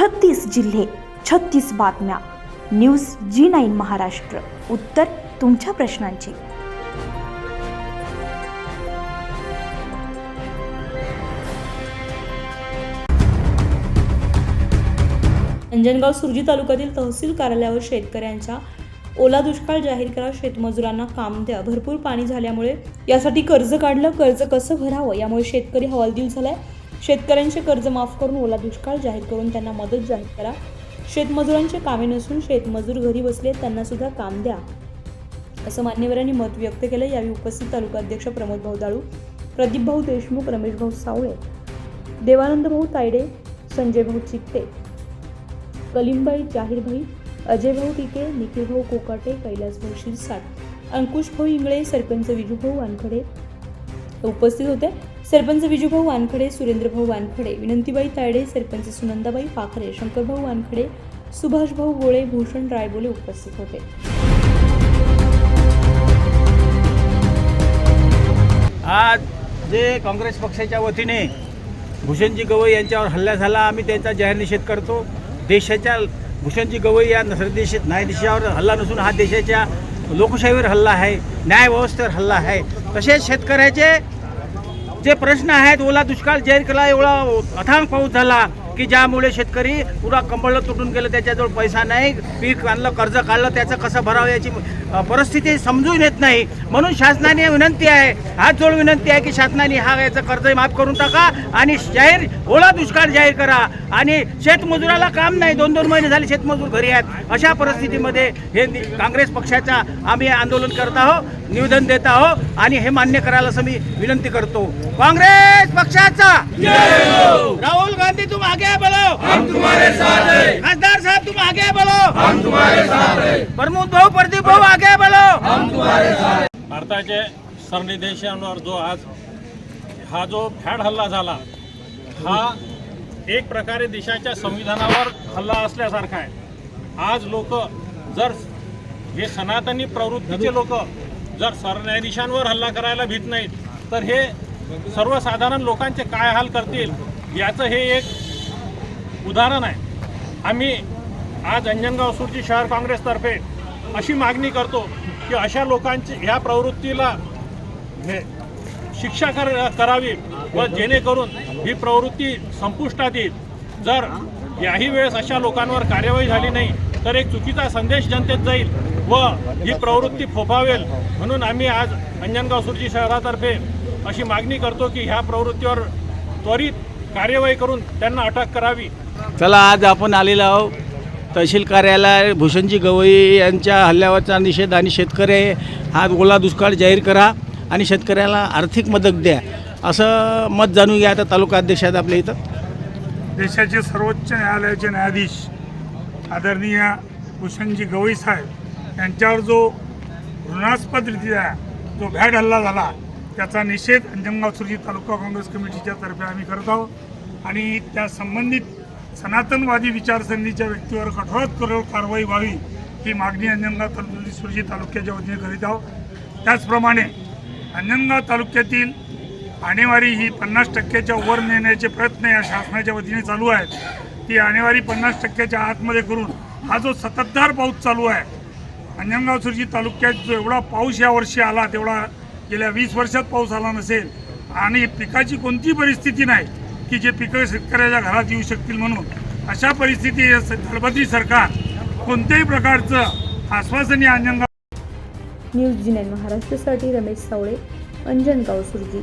छत्तीस जिल्हे छत्तीस बातम्या. News G nine Maharashtra. उत्तर तुमच्या प्रश्नांची. अंजनगाव सुरजी तालुक्यातील तहसील कार्यालयावर शेतकऱ्यांच्या ओला दुष्काळ जाहीर करा शेतमजुरांना काम द्या. भरपूर पाणी झाल्यामुळे यासाठी कर्ज काढलं कर्ज कसं भरावं यामुळे शेतकरी हवालदिल झालाय. शेतकऱ्यांचे कर्ज माफ करून ओला दुष्काळ जाहीर करून त्यांना मदत जाहीर करा. शेतमजुरांचे कामे नसून शेतमजूर घरी बसले त्यांना सुद्धा काम द्या. असं मान्यवरांनी मत व्यक्त केलं. यावेळी उपस्थित तालुकाध्यक्ष प्रमोद भाऊ दाळू प्रदीप भाऊ देशमुख रमेश भाऊ सावळे देवानंद भाऊ तायडे संजय भाऊ चित्ते कलिमबाई जाहीरभाई अजयभाऊ टिके निखिलभाऊ कोकाटे कैलासभाऊ शिरसाट अंकुशभाऊ इंगळे सरपंच विजूभाऊ वानखडे उपस्थित होते. सरपंच विजूभाऊ वानखडे सुरेंद्रभाऊ वानखडे विनंतीबाई तायडे सरपंच सुनंदाबाई पाखरे शंकरभाऊ वानखडे सुभाषभाऊ गोळे भूषण रायबोले उपस्थित होते. आज जे काँग्रेस पक्षाच्या वतीने भूषणजी गवई यांच्यावर हल्ला झाला आम्ही त्यांचा जाहीर निषेध करतो. देशाच्या भूषणजी गवई या देशात न्यायाधीशावर हल्ला नसून हा देशाच्या लोकशाहीवर हल्ला आहे न्यायव्यवस्थेवर हल्ला आहे. तसेच शेतकऱ्याचे जे प्रश्न आहेत ओला दुष्काळ जाहीर केला एवढा अथांग पाऊस झाला. की ज्यामुळे शेतकरी पुरा कंबळलं तुटून गेलं त्याच्याजवळ पैसा नाही पीक आणलं कर्ज काढलं त्याचं कसं भरावं याची परिस्थिती समजून येत नाही. म्हणून शासनाने विनंती आहे हात जोड विनंती आहे की शासनाने हा याचं कर्ज माफ करून टाका आणि जाहीर ओला दुष्काळ जाहीर करा. आणि शेतमजुराला काम नाही दोन दोन महिने झाले शेतमजूर घरी आहेत. अशा परिस्थितीमध्ये हे काँग्रेस पक्षाचा आम्ही आंदोलन करत आहोत निवेदन देत आहोत आणि हे मान्य करायला असं मी विनंती करतो. काँग्रेस पक्षाचा! आगे बढ़ो। हम तुम्हारे साथ हैं। खासदार साहब तुम आगे बढ़ो। हम तुम्हारे साथ हैं। प्रमोद भाऊ प्रदीप भाऊ आगे बढ़ो। भारताचे सरनिदेशांवर जो आज हा जो फॅड हल्ला झाला हा एक प्रकारे देशाच्या संविधानावर हल्ला असल्यासारखा आहे. आज लोक जर हे सनातनी प्रवृत्तीचे लोक जर सरन्यायाधीशांवर हल्ला करायला भीत नाहीत तर हे सर्वसाधारण लोकांचे काय हाल करतील याचं हे एक उदाहरण आहे. आम्ही आज अंजनगाव सुरजी शहर काँग्रेसतर्फे अशी मागणी करतो की अशा लोकांची ह्या प्रवृत्तीला हे शिक्षा कर करावी व जेणेकरून ही प्रवृत्ती संपुष्टात येईल. जर याही वेळेस अशा लोकांवर कार्यवाही झाली नाही तर एक चुकीचा संदेश जनतेत जाईल व ही प्रवृत्ती फोफावेल. म्हणून आम्ही आज अंजनगाव सुरजी शहरातर्फे अशी मागणी करतो की ह्या प्रवृत्तीवर त्वरित कार्यवाही करून त्यांना अटक करावी. चला आज आपण आलेलो आहोत तहसील कार्यालय भूषणजी गवई यांच्या हल्ल्यावरचा निषेध आणि शेतकरी हा ओला दुष्काळ जाहीर करा आणि शेतकऱ्याला आर्थिक मदत द्या. असं मत जाणून घ्या आता तालुका अध्यक्ष आहेत आपल्या इथं. देशाचे सर्वोच्च न्यायालयाचे न्यायाधीश आदरणीय भूषणजी गवई साहेब यांच्यावर जो घृणास्पदरित्या जो भॅड हल्ला झाला त्याचा निषेध अंजनगाव सुरजी तालुका काँग्रेस कमिटीच्या तर्फे आम्ही करत आहोत. आणि त्या संबंधित सनातनवादी विचारसरणीच्या व्यक्तीवर कठोरात कठोर कारवाई व्हावी ही मागणी अंजनगाव तालुक्यातील सुरजी तालुक्याच्या वतीने करीत आहोत. त्याचप्रमाणे अंजनगाव तालुक्यातील आणेवारी ही पन्नास टक्क्याच्या वर नेण्याचे प्रयत्न या शासनाच्या वतीने चालू आहेत. ती आणेवारी पन्नास टक्क्याच्या आतमध्ये करून हा जो सततधार पाऊस चालू आहे अंजनगाव सुरजी तालुक्यात जो एवढा पाऊस या वर्षी आला तेवढा गेल्या वीस वर्षात पाऊस आला नसेल आणि पिकाची कोणती परिस्थिती नाही की जे पिकं शेतकऱ्याच्या घरात येऊ शकतील म्हणून अशा परिस्थिती दलबद्री सरकार कोणत्याही प्रकारचं आश्वासन या अंजनगाव न्यूज जी महाराष्ट्रासाठी रमेश सावळे अंजनगाव सुरजी